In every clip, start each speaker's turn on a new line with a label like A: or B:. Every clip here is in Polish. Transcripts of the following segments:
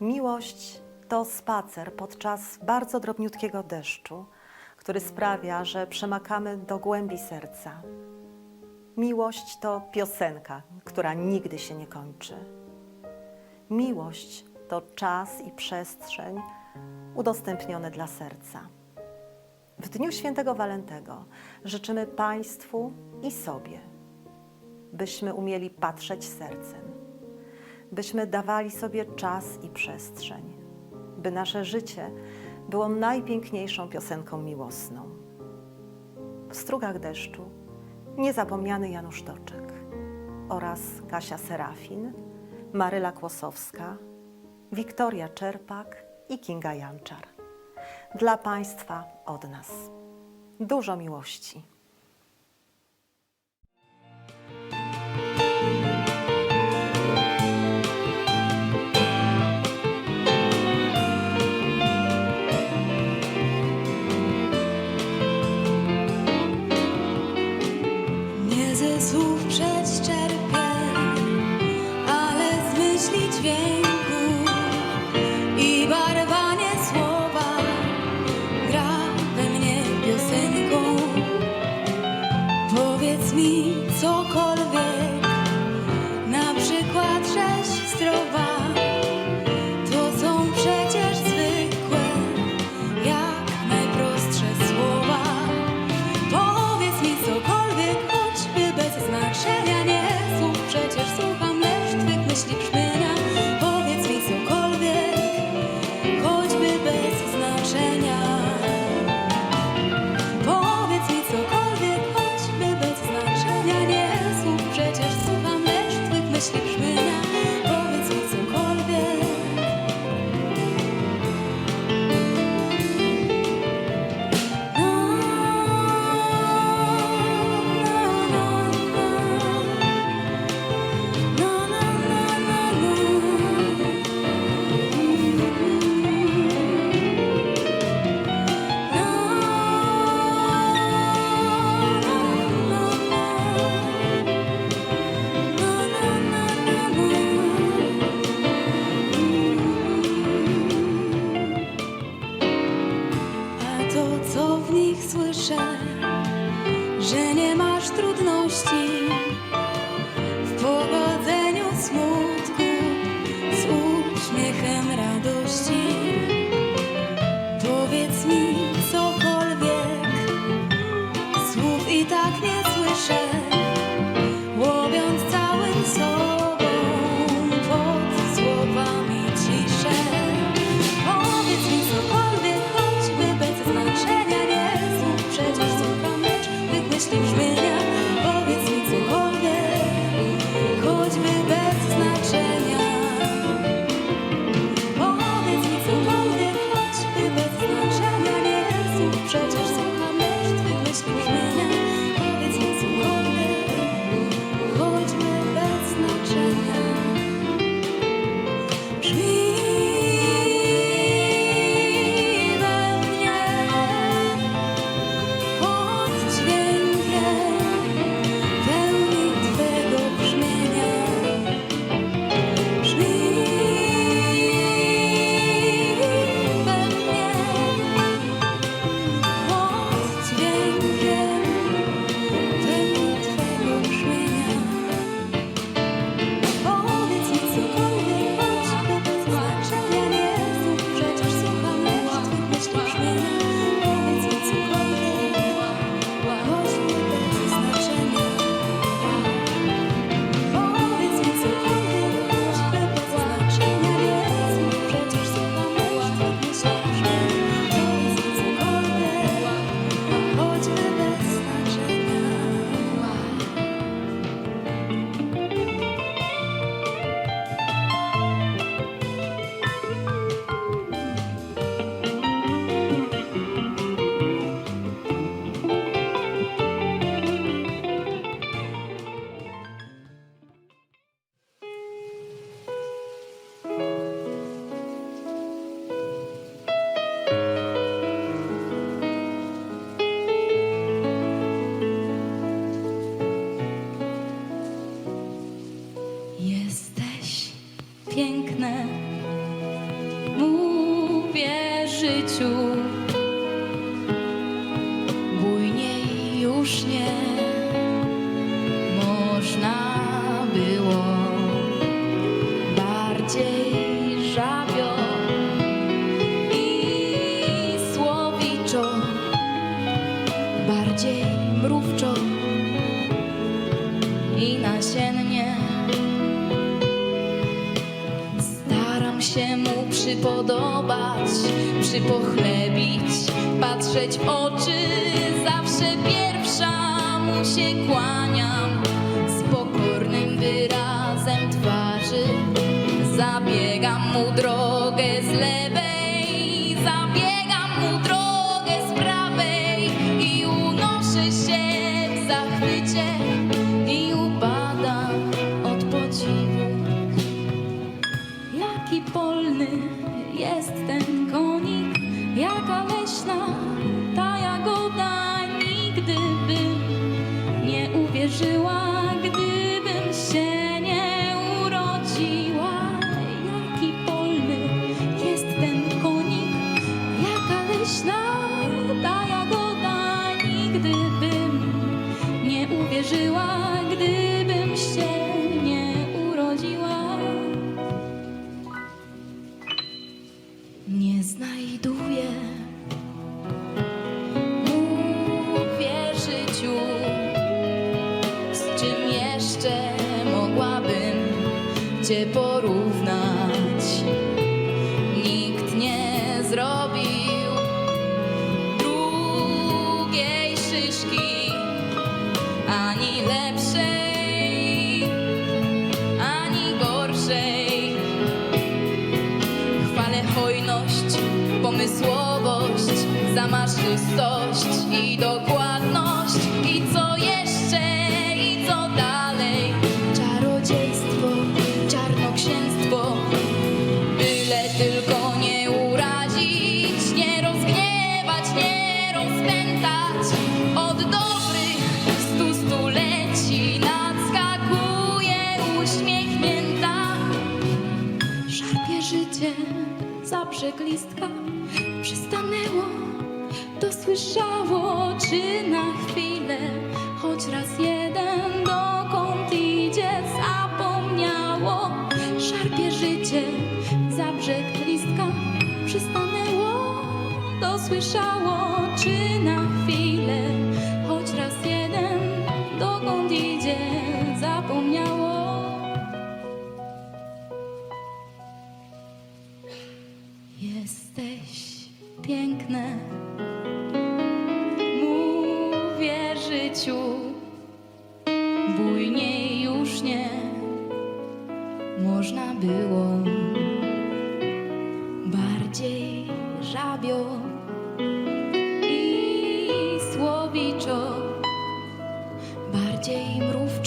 A: Miłość to spacer podczas bardzo drobniutkiego deszczu, który sprawia, że przemakamy do głębi serca. Miłość to piosenka, która nigdy się nie kończy. Miłość to czas i przestrzeń udostępnione dla serca. W Dniu Świętego Walentego życzymy Państwu i sobie, byśmy umieli patrzeć sercem, byśmy dawali sobie czas i przestrzeń, by nasze życie było najpiękniejszą piosenką miłosną. W strugach deszczu niezapomniany Janusz Toczek oraz Kasia Serafin, Maryla Kłosowska, Wiktoria Czerpak i Kinga Janczar. Dla Państwa od nas. Dużo miłości. mu przypodobać, przypochlebić, patrzeć w oczy. Zawsze pierwsza mu się kłaniam z pokornym wyrazem twarzy. Zabiegam mu drogę z lewej, zabiegam mu drogę z prawej i unoszę się w zachwycie. cię porównać. Nikt nie zrobił drugiej szyszki ani lepszej, ani gorszej. Chwalę hojność, pomysłowość, zamaszystość i dokładność. brzeg listka przystanęło, dosłyszało, czy na chwilę, choć raz jeden dokąd idzie, zapomniało, szarpie życie, za brzeg listka przystanęło, dosłyszało,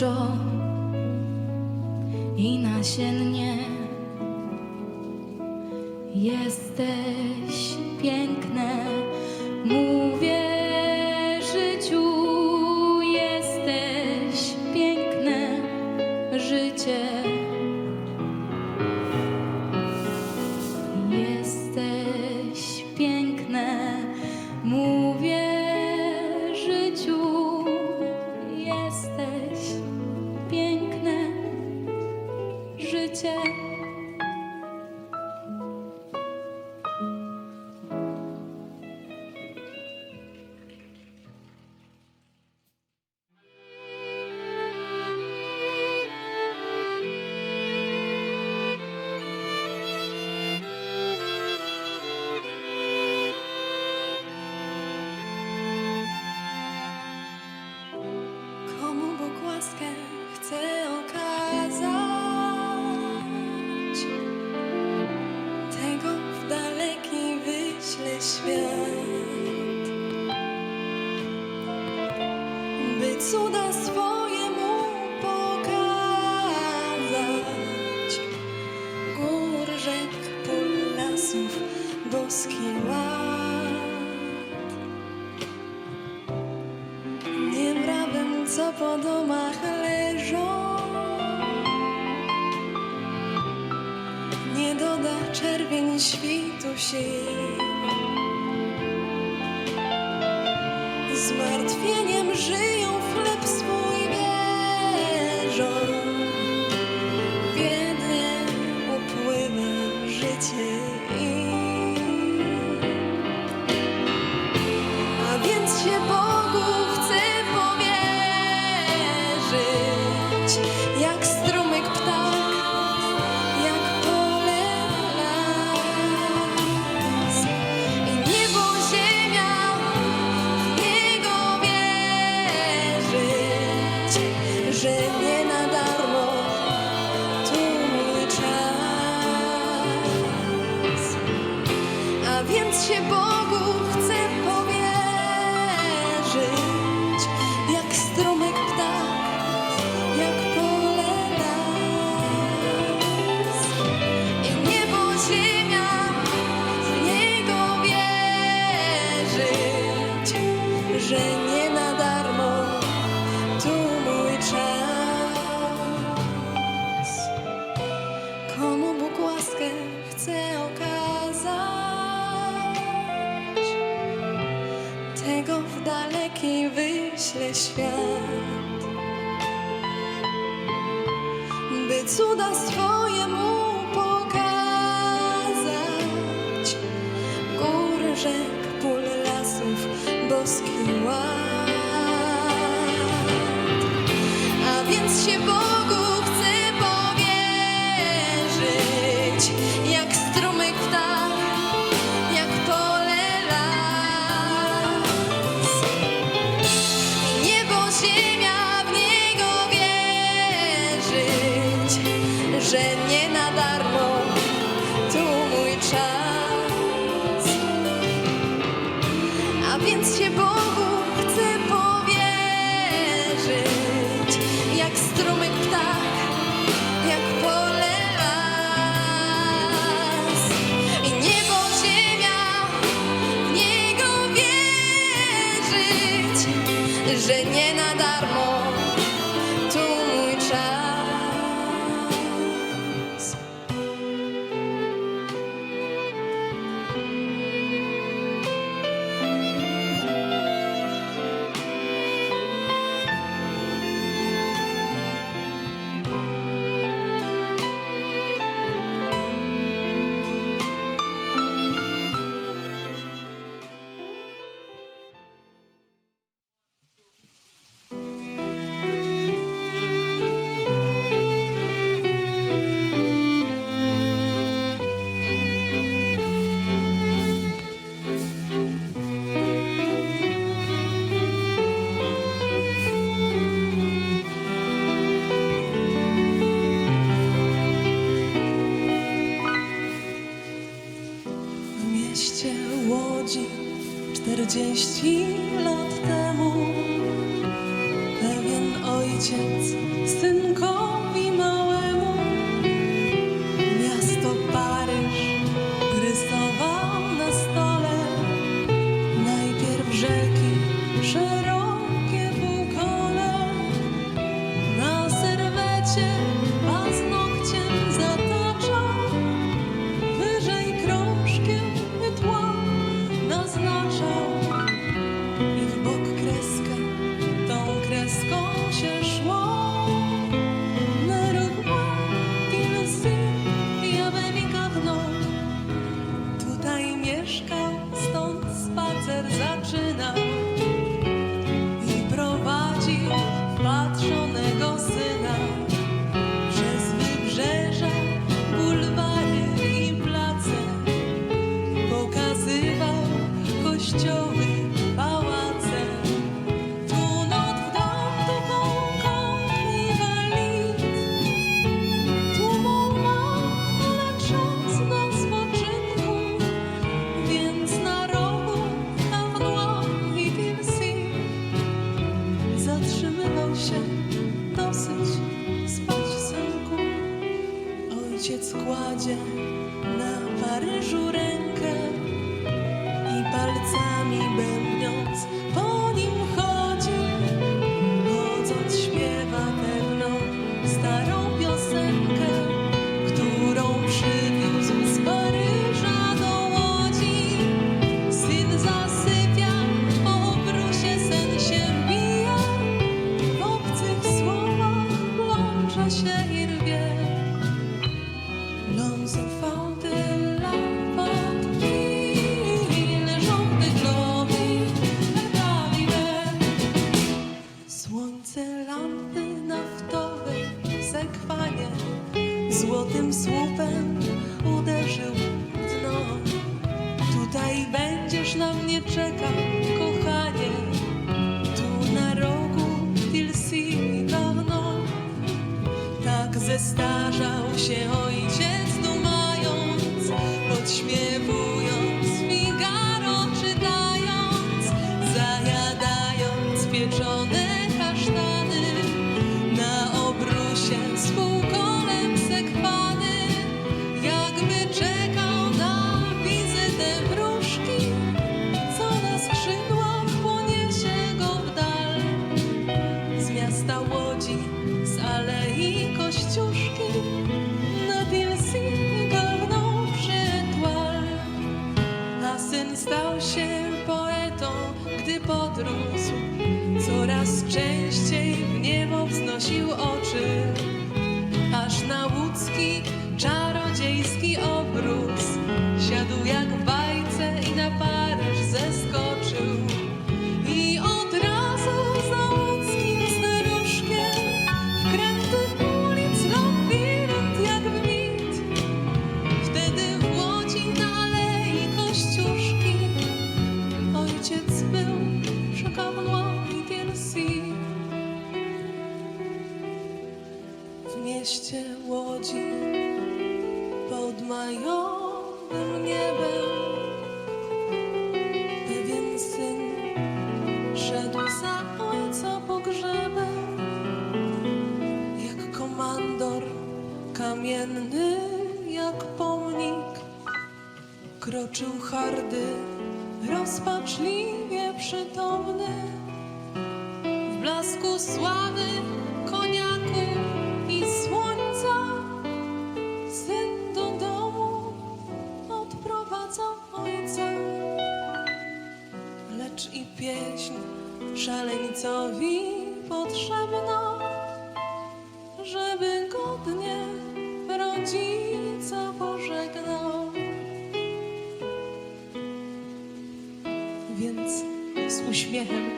A: stanowczo i nasiennie. Jesteś piękne.
B: zmartwieniem żyją w chleb swój. łaskę chcę okazać. Tego w daleki wyśle świat, by cuda swoje mu pokazać. Gór, rzek, pól, lasów, boski ład. A więc się boję. Tym słupem uderzył w dno. Tutaj będziesz na mnie czekał, kochanie. Tu na rogu Tilsi dawno. Tak zestarzał się ojciec dumając, podśmiewując, jak pomnik, kroczył hardy, rozpaczliwie przytomny, w blasku sławy, koniaku i słońca, syn do domu odprowadza ojca. Lecz i pieśń szaleńcowi potrzebna, żeby godnie rodzica z uśmiechem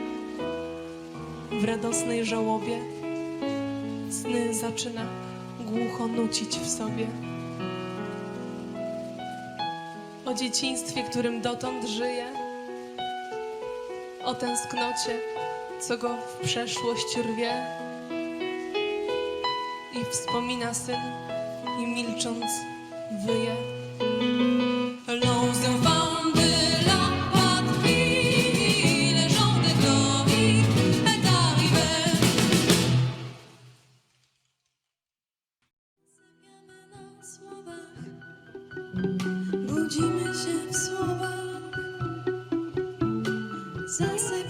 B: w radosnej żałobie sny zaczyna głucho nucić w sobie. O dzieciństwie, którym dotąd żyje, o tęsknocie, co go w przeszłość rwie. I wspomina syn i milcząc wyje.
C: Budzimy się w słowach, zasypiamy